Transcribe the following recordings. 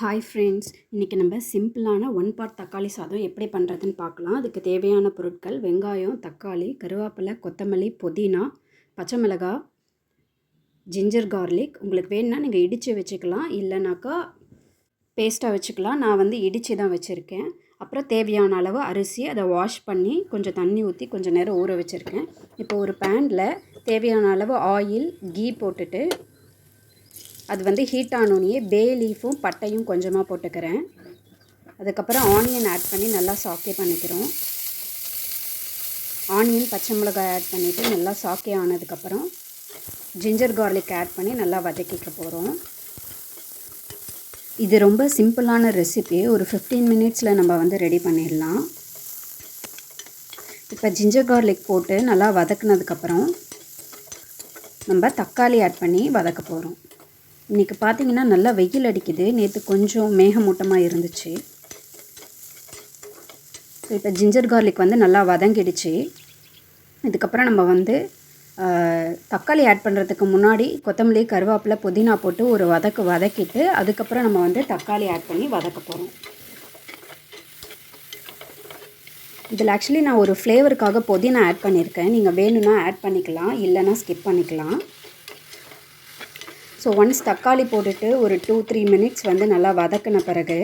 Hi friends இன்றைக்கி நம்ம சிம்பிளான ஒன் பார்ட் தக்காளி சாதம் எப்படி பண்ணுறதுன்னு பார்க்கலாம். அதுக்கு தேவையான பொருட்கள் வெங்காயம் தக்காளி கருவேப்பிலை கொத்தமல்லி புதினா பச்சை மிளகாய் ஜிஞ்சர் கார்லிக் உங்களுக்கு வேணும்னா நீங்கள் இடித்து வச்சுக்கலாம். இல்லைனாக்கா பேஸ்ட்டாக வச்சுக்கலாம். நான் வந்து இடித்து தான் வச்சுருக்கேன். அப்புறம் தேவையான அளவு அரிசி அதை வாஷ் பண்ணி கொஞ்சம் தண்ணி ஊற்றி கொஞ்சம் நேரம் ஊற வச்சுருக்கேன். இப்போ ஒரு பேனில் தேவையான அளவு ஆயில் கீ போட்டுட்டு அது வந்து ஹீட் ஆனோடனே பே லீஃபும் பட்டையும் கொஞ்சமாக போட்டுக்கிறேன். அதுக்கப்புறம் ஆனியன் ஆட் பண்ணி நல்லா சாக்கே பண்ணிக்கிறோம். ஆனியன் பச்சை மிளகாய் ஆட் பண்ணிவிட்டு நல்லா சாக்கே ஆனதுக்கப்புறம் ஜிஞ்சர் கார்லிக் ஆட் பண்ணி நல்லா வதக்கிக்க போகிறோம் இது ரொம்ப சிம்பிளான ரெசிபி ஒரு ஃபிஃப்டீன் மினிட்ஸில் நம்ம வந்து ரெடி பண்ணிடலாம். இப்போ ஜிஞ்சர் கார்லிக் போட்டு நல்லா வதக்குனதுக்கப்புறம் நம்ம தக்காளி ஆட் பண்ணி வதக்க போகிறோம் இன்றைக்கி பார்த்தீங்கன்னா நல்லா வெயில் அடிக்குது. நேற்று கொஞ்சம் மேகமூட்டமாக இருந்துச்சு. ஸோ இப்போ ஜிஞ்சர் கார்லிக் வந்து நல்லா வதங்கிடுச்சு. இதுக்கப்புறம் நம்ம வந்து தக்காளி ஆட் பண்ணுறதுக்கு முன்னாடி கொத்தமல்லி கருவேப்பிலை புதினா போட்டு ஒரு வதக்கு வதக்கிட்டு அதுக்கப்புறம் நம்ம வந்து தக்காளி ஆட் பண்ணி வதக்க போகிறோம் இதில் ஆக்சுவலி நான் ஒரு ஃப்ளேவருக்காக புதினா ஆட் பண்ணியிருக்கேன். நீங்கள் வேணும்னா ஆட் பண்ணிக்கலாம் இல்லைன்னா ஸ்கிப் பண்ணிக்கலாம். ஸோ ஒன்ஸ் தக்காளி போட்டுட்டு ஒரு டூ த்ரீ மினிட்ஸ் வந்து நல்லா வதக்கின பிறகு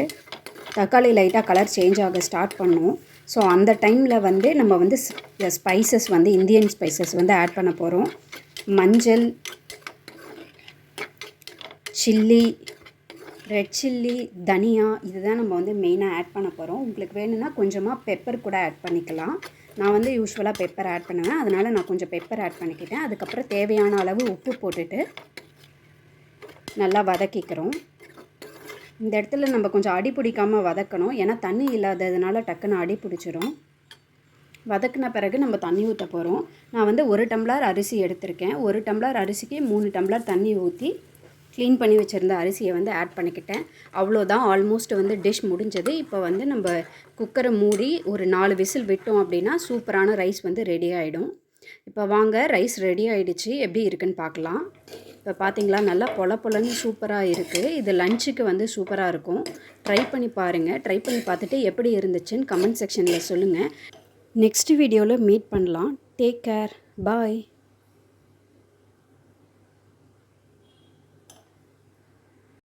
தக்காளி லைட்டாக கலர் சேஞ்ச் ஆக ஸ்டார்ட் பண்ணும். ஸோ அந்த டைமில் வந்து நம்ம வந்து ஸ்பைசஸ் வந்து இந்தியன் ஸ்பைசஸ் வந்து ஆட் பண்ண போகிறோம் மஞ்சள் சில்லி ரெட் சில்லி தனியா இதுதான் நம்ம வந்து மெயினாக ஆட் பண்ண போகிறோம் உங்களுக்கு வேணும்னா கொஞ்சமாக பெப்பர் கூட ஆட் பண்ணிக்கலாம். நான் வந்து யூஸ்வலாக பெப்பர் ஆட் பண்ணுவேன். அதனால் நான் கொஞ்சம் பெப்பர் ஆட் பண்ணிக்கிட்டேன். அதுக்கப்புறம் தேவையான அளவு உப்பு போட்டுட்டு நல்லா வதக்கிக்கிறோம். இந்த இடத்துல நம்ம கொஞ்சம் அடி பிடிக்காமல் வதக்கணும். ஏன்னா தண்ணி இல்லாததுனால டக்குன்னு அடி பிடிச்சிரும். வதக்கின பிறகு நம்ம தண்ணி ஊற்ற போகிறோம் நான் வந்து ஒரு டம்ளர் அரிசி எடுத்திருக்கேன். ஒரு டம்ளர் அரிசிக்கு மூணு டம்ளர் தண்ணி ஊற்றி க்ளீன் பண்ணி வச்சுருந்த அரிசியை வந்து ஆட் பண்ணிக்கிட்டேன். அவ்வளோதான். ஆல்மோஸ்ட் வந்து டிஷ் முடிஞ்சது. இப்போ வந்து நம்ம குக்கரை மூடி ஒரு நாலு விசில் விட்டோம் அப்படின்னா சூப்பரான ரைஸ் வந்து ரெடி ஆகிடும் இப்போ வாங்க ரைஸ் ரெடி ஆகிடுச்சு எப்படி இருக்குன்னு பார்க்கலாம். இப்போ பார்த்தீங்களா நல்லா பொல பொலன்னு சூப்பராக இருக்குது இது லஞ்சுக்கு வந்து சூப்பராக இருக்கும். ட்ரை பண்ணி பாருங்கள் ட்ரை பண்ணி பார்த்துட்டு எப்படி இருந்துச்சுன்னு கமெண்ட் செக்ஷனில் சொல்லுங்கள் நெக்ஸ்ட் வீடியோவில் மீட் பண்ணலாம். Take care bye